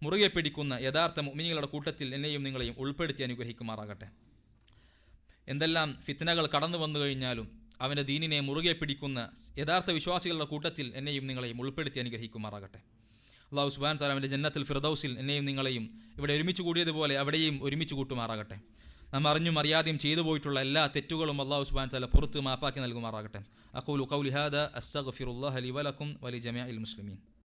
Speaker 1: മുറുകെ പിടിക്കുന്ന യഥാർത്ഥ മുമിനികളുടെ കൂട്ടത്തിൽ എന്നെയും നിങ്ങളെയും ഉൾപ്പെടുത്തി അനുഗ്രഹിക്കുമാറാകട്ടെ. എന്തെല്ലാം ഫിത്നകൾ കടന്നു വന്നു കഴിഞ്ഞാലും അവന്റെ ദീനിനെ മുറുകെ പിടിക്കുന്ന യഥാർത്ഥ വിശ്വാസികളുടെ കൂട്ടത്തിൽ എന്നെയും നിങ്ങളെയും ഉൾപ്പെടുത്തി അനുഗ്രഹിക്കുമാറാകട്ടെ. അള്ളാഹു സുബാൻ സാർ അവന്റെ ജന്നത്തിൽ ഫിർദൌസിൽ എന്നെയും നിങ്ങളെയും ഇവിടെ ഒരുമിച്ച് കൂടിയതുപോലെ അവിടെയും ഒരുമിച്ച് കൂട്ടുമാറാകട്ടെ. നാം അറിഞ്ഞും അറിയാതെയും ചെയ്തു പോയിട്ടുള്ള എല്ലാ തെറ്റുകളും അള്ളാഹു സുബാൻ സാല പുറത്ത് മാപ്പാക്കി നൽകുമാറാകട്ടെ. അഖൂലു ഖൗലി ഹാദ അസ്തഗ്ഫിറുല്ലാഹ ലി വലക്കും വലി ജമിഅൽ മുസ്ലിമീൻ.